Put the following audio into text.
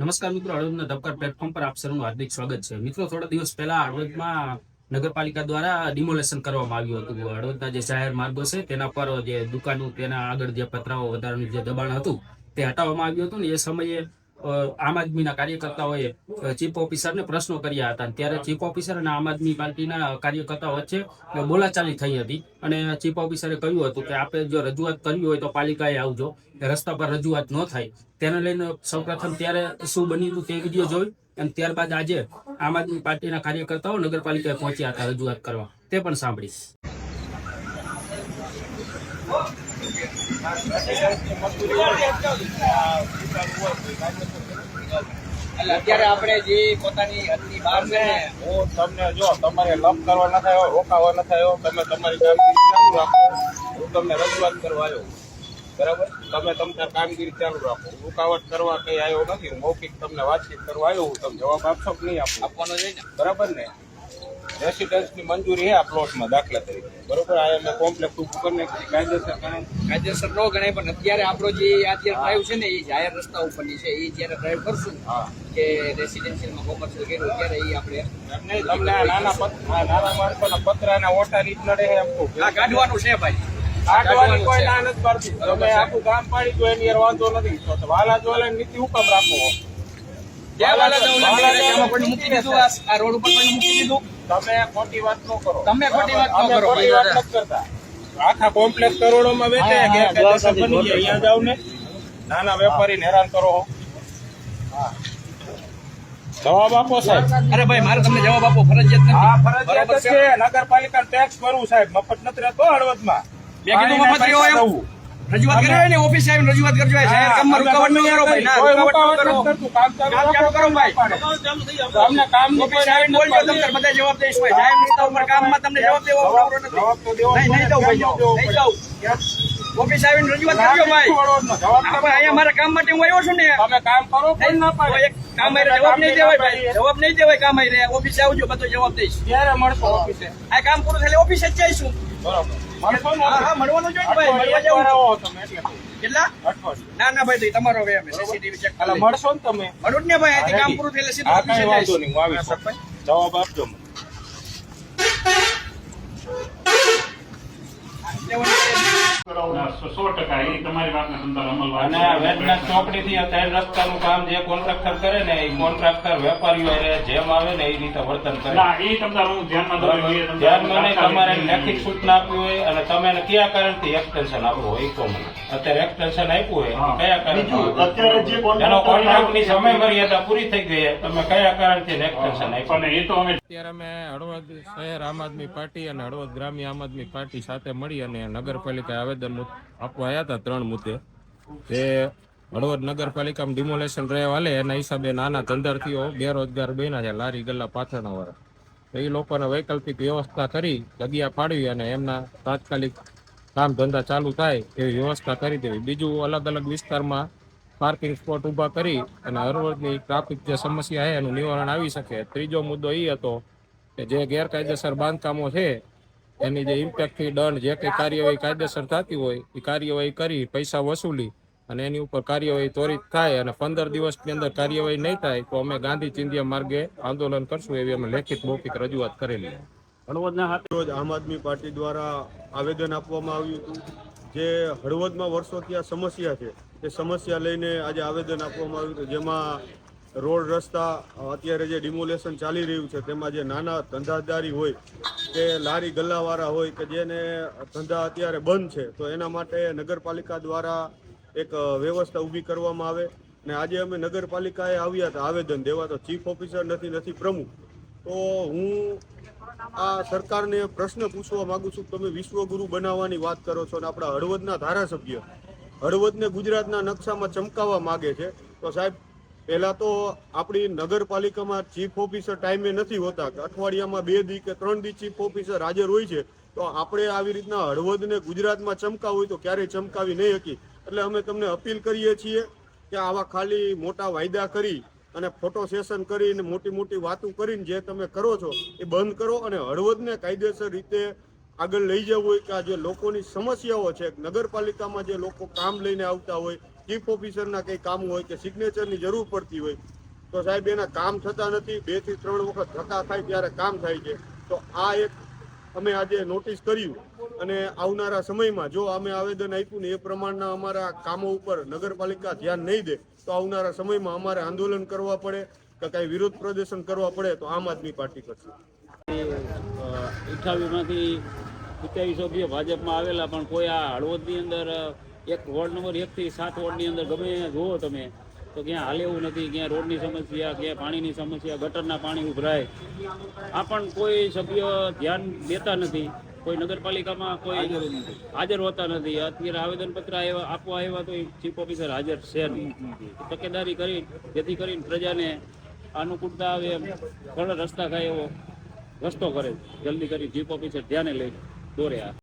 નમસ્કાર મિત્રો હળવદના ધબકાર પ્લેટફોર્મ પર આપ સૌનું હાર્દિક સ્વાગત છે. મિત્રો, થોડા દિવસ પહેલા હળવદમાં નગરપાલિકા દ્વારા ડિમોલેશન કરવામાં આવ્યું હતું. હળવદના જે જાહેર માર્ગો છે, તેના પર જે દુકાનો, તેના આગળ જે પતરાઓ વધારાનું જે દબાણ હતું, તે હટાવવામાં આવ્યું હતું ને એ સમયે આમ આદમીના કાર્યકર્તાઓએ ચીફ ઓફિસરને પ્રશ્નો કર્યા હતા. ત્યારે ચીફ ઓફિસર અને આમ આદમી પાર્ટીના કાર્યકર્તાઓ વચ્ચે બોલાચાલી થઈ હતી. અને ચીફ ઓફિસરે કહ્યું હતું કે આપણે જો રજૂઆત કરવી હોય તો પાલિકાએ આવજો. રસ્તા પર રજૂઆત ન થાય. તેને લઈને સૌપ્રથમ ત્યારે શું બન્યું હતું તે વીડિયો જોઈ અને ત્યારબાદ આજે આમ આદમી પાર્ટીના કાર્યકર્તાઓ નગરપાલિકાએ પહોંચ્યા હતા રજૂઆત કરવા. તે પણ સાંભળી. એટલે અત્યારે આપણે જે પોતાની હદની બહાર છે ને હું તમને જો તમારે લપ કરવા ન થયો રોકાવા ન થયો તમે તમારી કામગીરી ચાલુ રાખો. હું તમને રજૂઆત કરવા આવ્યો. બરાબર? તમે તમારી કામગીરી ચાલુ રાખો. રૂકાવટ કરવા કઈ આવ્યો નથી. મૌખિક તમને વાતચીત કરવા આવ્યો હું તમને જવાબ આપશો કે નહીં આપો આપવાનો છે બરાબર ને? રેસિડન્સની મંજૂરી છે આ પ્લોટમાં દાખલા તરીકે. બરોબર? આ અમે કોમ્પ્લેક્સ ઊભું કરી કાયદેસર કાયદેસર ન ગણાય પણ અત્યારે આપણો જે અત્યારે ડ્રાઈવ છે ને એ જાહેર રસ્તા ઉપરની છે એ જ્યારે ડ્રાઈવ કરશું કે રેસિડેન્શિયલમાં કોમર્શિયલ કર્યું ત્યારે એ આપણે તમને આ નાના પત્ર નાના માણસોના પતરાના ઓટા રીત નડે છે આ કાઢવાનું છે ભાઈ. આટવાની કોઈ ના નથી પાડતી. તમે આખું ગામ પાડી તો એની વાંધો નથી. તો વાલા જોલા નીતિ હુકમ રાખો. વાલા મૂકી દીધું? આ રોડ ઉપર મૂકી દીધું? તમે ખોટી વાત ન કરો. તમે ખોટી વાત ન કરો. ખોટી વાત નથી કરતા. આખા કોમ્પ્લેક્સ કરોડોમાં વેચે ગેરકાયદેસર બની ગયા અહીંયા જાવ ને. નાના વેપારીને હેરાન કરો હા. જવાબ આપો સાહેબ. અરે ભાઈ મારે તમને જવાબ આપો ફરજિયાત નથી. હા ફરજિયાત બરાબર છે. નગરપાલિકા ટેક્સ ભરવું સાહેબ. મફત નથી રહેતો હળવદમાં. મેં કીધું મફત રહ્યો એમ. રજૂઆત કરી ને ઓફિસ સાહેબ રજૂઆત કરજો જાહેર કામમાં રૂકાવટ ન કરો ભાઈ. ના રૂકાવટ ન કરો. કામ ચાલુ કામ કરો ભાઈ. અમને કોઈ ઓફિસે બોલજો તમને બધા જવાબ દઈશ ભાઈ. સાહેબ રસ્તા ઉપર કામમાં તમને જવાબ દેવો જવાબ- નથી. તો દેવો નહીં નહીં દઉં ભાઈ નહીં દઉં. ઓફિસ આવીને રજૂઆત કરજો ભાઈ. અહીંયા મારા કામ માટે હું આવ્યો છું ને. તમે કામ કરો કોઈ ના પાડે. એક કામ આવી જવાબ નહીં દેવાય ભાઈ. જવાબ નહીં દેવાય કામ આઈને ઓફિસે આવજો બધો જવાબ દઈશ. ક્યારે મળશો ઓફિસે? આ કામ પૂરું થાય એટલે ઓફિસે જ જઈશું. બરોબર. મળવાનું જોઈએ ભાઈ. મળવા જવું તમે એટલે. કેટલા? ના ના ભાઈ તમારો હવે અમે સીસીટીવી ચેક મળશો ને તમે. મળું ને ભાઈ અહીંથી કામ પૂરું થયેલે સીધું જવાબ આપજો મને. સો ટકા એ તમારી વાતને સંદર અમલ અને વેદનાથ ચોકડી થી અત્યારે રસ્તાનું કામ જે કોન્ટ્રાક્ટર કરે ને એ કોન્ટ્રાક્ટર વેપારીઓ જેમ આવે ને એ રીતે વર્તન કરે. એ તમને હું ધ્યાનમાં દોરી લઈએ તમને ધ્યાનમાં નહીં તમારે લેખિત સૂચના આપવી હોય અને તમે કયા કારણથી એક્સટેન્શન આપવું હોય એ કહો મને. અત્યારે એક્સટેન્શન આપ્યું હોય કયા કારણથી? અત્યારે જે કોન્ટ્રાક્ટની સમય મર્યાદા પૂરી થઈ ગઈ તમે કયા કારણથી એક્સટેન્શન આપ્યું? એ તો અમે અત્યારે અમે હળવદ શહેર આમ આદમી પાર્ટી અને હળવદ ગ્રામ્ય આમ આદમી પાર્ટી સાથે મળી અને નગરપાલિકા આવેદન મુ- આપવા આવ્યા હતા ત્રણ મુદ્દે. તે હળવદ નગરપાલિકામાં ડિમોલેશન રહેવાલે વાલે એના હિસાબે નાના ધંધાર્થીઓ બેરોજગાર બન્યા છે, લારી ગલ્લા પાથરણા વાળા. તો એ લોકોને વૈકલ્પિક વ્યવસ્થા કરી, જગ્યા ફાળવી અને એમના તાત્કાલિક કામ ધંધા ચાલુ થાય એવી વ્યવસ્થા કરી દેવી. બીજું અલગ અલગ વિસ્તારમાં પાર્કિંગ સ્પોટ ઊભા કરી અને હળવદની ટ્રાફિક જે સમસ્યા છે એનું નિવારણ આવી શકે. ત્રીજો મુદ્દો એ હતો કે જે ગેરકાયદેસર બાંધકામો છે એની જે ઇમ્પેક્ટ ફી દંડ જે કંઈ કાર્યવાહી કાયદેસર થતી હોય, એ કાર્યવાહી કરી, પૈસા વસૂલી અને એની ઉપર કાર્યવાહી ત્વરિત થાય અને પંદર દિવસની અંદર કાર્યવાહી નહીં થાય, તો અમે ગાંધી ચિંધિયા માર્ગે આંદોલન કરશું એવી અમે લેખિત મૌખિક રજૂઆત કરેલી રોજ આમ આદમી પાર્ટી દ્વારા આવેદન આપવામાં આવ્યું હતું. જે હળવદમાં વર્ષોથી આ સમસ્યા છે, એ સમસ્યા લઈને આજે આવેદન આપવામાં આવ્યું હતું. જેમાં રોડ રસ્તા, અત્યારે જે ડિમોલેશન ચાલી રહ્યું છે, તેમાં જે નાના ધંધાદારી હોય કે લારી ગલ્લાવાળા હોય કે જેને ધંધા અત્યારે બંધ છે, તો એના માટે નગરપાલિકા દ્વારા એક વ્યવસ્થા ઊભી કરવામાં આવે ને આજે અમે નગરપાલિકાએ આવ્યા હતા આવેદન દેવા, તો ચીફ ઓફિસર નથી નથી પ્રમુખ. તો હું આ સરકારને પ્રશ્ન પૂછવા માંગુ છું તમે વિશ્વગુરુ બનાવવાની વાત કરો છો અને આપણા હળવદના ધારાસભ્ય હળવદને ગુજરાતના નકશામાં ચમકાવવા માગે છે, તો સાહેબ પહેલા તો આપણી નગરપાલિકામાં ચીફ ઓફિસર ટાઈમે નથી હોતા. અઠવાડિયામાં બે દી કે ત્રણ દી ચીફ ઓફિસર હાજર હોય છે. તો આપણે આવી રીતના હળવદને ગુજરાતમાં ચમકાવ હોય તો ક્યારેય ચમકાવી નહીં શકી એટલે અમે તમને અપીલ કરીએ છીએ કે આવા ખાલી મોટા વાયદા કરી અને ફોટો સેશન કરીને મોટી મોટી વાતો કરીને જે તમે કરો છો એ બંધ કરો અને હળવદને કાયદેસર રીતે આગળ લઈ જવું હોય કે આ જે લોકોની સમસ્યાઓ છે, નગરપાલિકામાં જે લોકો કામ લઈને આવતા હોય ચીફ ઓફિસરના કંઈ કામ હોય કે સિગ્નેચરની જરૂર પડતી હોય, તો સાહેબ એના કામ થતા નથી, બેથી ત્રણ વખત ધક્કા થાય ત્યારે કામ થાય છે. તો આ એક અમે આજે નોટિસ કર્યું અને આવનારા સમયમાં જો અમે આવેદન આપ્યું ને એ પ્રમાણના અમારા કામો ઉપર નગરપાલિકા ધ્યાન નહીં દે, તો આવનારા સમયમાં અમારે આંદોલન કરવા પડે કે કાંઈ વિરોધ પ્રદર્શન કરવા પડે તો આમ આદમી પાર્ટી કરશે. અઠ્ઠાવીસમાંથી સત્યાવીસ સભ્ય ભાજપમાં આવેલા પણ કોઈ આ હળવદની અંદર એક વોર્ડ નંબર એકથી સાત વોર્ડની અંદર ગમે જુઓ તમે તો ક્યાં હાલે એવું નથી ક્યાં રોડની સમસ્યા ક્યાં પાણીની સમસ્યા ગટરના પાણી ઉભરાય. આ પણ કોઈ સભ્ય ધ્યાન દેતા નથી કોઈ નગરપાલિકામાં કોઈ હાજર હોતા નથી. અત્યારે આવેદનપત્ર આવ્યા આપવા આવ્યા તો ચીફ ઓફિસર હાજર છે નહીં. તકેદારી કરી જેથી કરીને પ્રજાને અનુકૂળતા આવે એમ. સરળ રસ્તા ખાય એવો રસ્તો કરે. જલ્દી કરી ચીફ ઓફિસર ધ્યાને લઈ દોરે આ.